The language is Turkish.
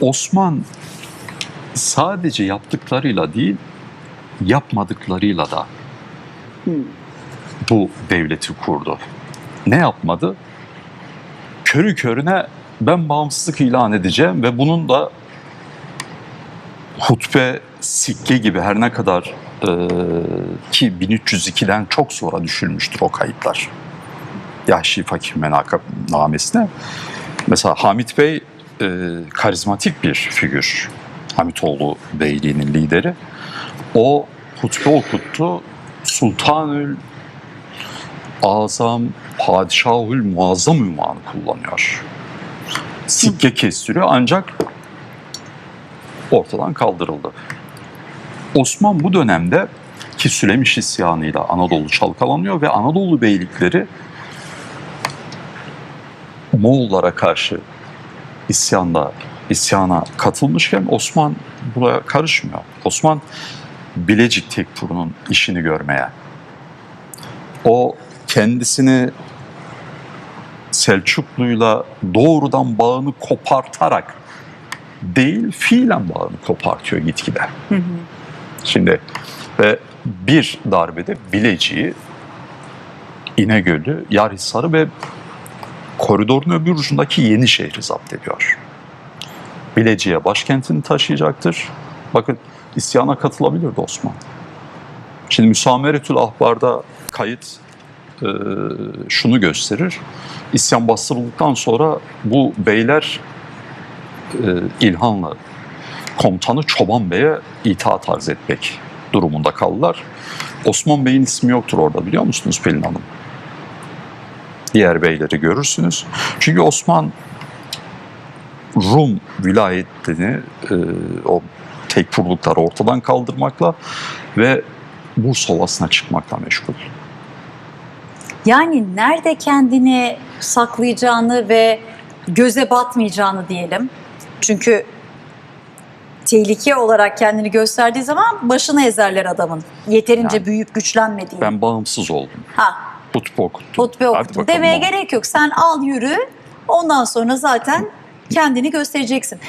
Osman sadece yaptıklarıyla değil, yapmadıklarıyla da bu devleti kurdu. Ne yapmadı? Körü körüne ben bağımsızlık ilan edeceğim ve bunun da hutbe, sikke gibi her ne kadar e, ki 1302'den çok sonra düşülmüştür o kayıtlar. Yahşi Fakir Menakımnamesine. Mesela Hamit Bey e, karizmatik bir figür. Hamitoğlu Beyliği'nin lideri. O hutbe okuttu. Sultanül Azam Padişahül Muazzam ünvanı kullanıyor. Sikke kestiriyor ancak ortadan kaldırıldı. Osman bu dönemde ki Sülemiş isyanıyla Anadolu çalkalanıyor ve Anadolu beylikleri Moğollara karşı isyanda isyana katılmışken Osman buraya karışmıyor. Osman Bilecik Tekfuru'nun işini görmeye. O kendisini Selçuklu'yla doğrudan bağını kopartarak değil fiilen bağını kopartıyor gitgide. Şimdi ve bir darbede Bilecik'i, İnegöl'ü, Yarhisar'ı ve koridorun öbür ucundaki yeni şehri zapt ediyor. Bilecik'e başkentini taşıyacaktır. Bakın isyana katılabilirdi Osman. Şimdi Müsameretül Ahbar'da kayıt e, şunu gösterir. İsyan bastırıldıktan sonra bu beyler e, İlhan'la komutanı Çoban Bey'e itaat arz etmek durumunda kaldılar. Osman Bey'in ismi yoktur orada biliyor musunuz Pelin Hanım? Diğer beyleri görürsünüz. Çünkü Osman Rum vilayetini e, o tekfurlukları ortadan kaldırmakla ve Bursa Ovası'na çıkmakla meşgul. Yani nerede kendini saklayacağını ve göze batmayacağını diyelim. Çünkü tehlike olarak kendini gösterdiği zaman başını ezerler adamın. Yeterince Yani büyüyüp güçlenmediğini. Ben bağımsız oldum. Ha, Hutbe Hadi okudum. bakalım Demeye gerek yok. Sen al yürü. Ondan sonra zaten kendini göstereceksin.